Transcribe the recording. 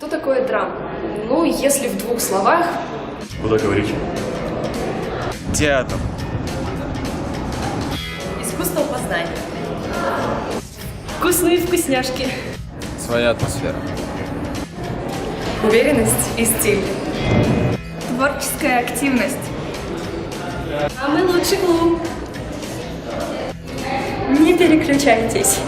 Что такое драма? Ну, если в двух словах, Куда говорить? Театр. искусство познания. Вкусные вкусняшки. Своя атмосфера. Уверенность и стиль. Творческая активность. Самый лучший клуб. Не переключайтесь.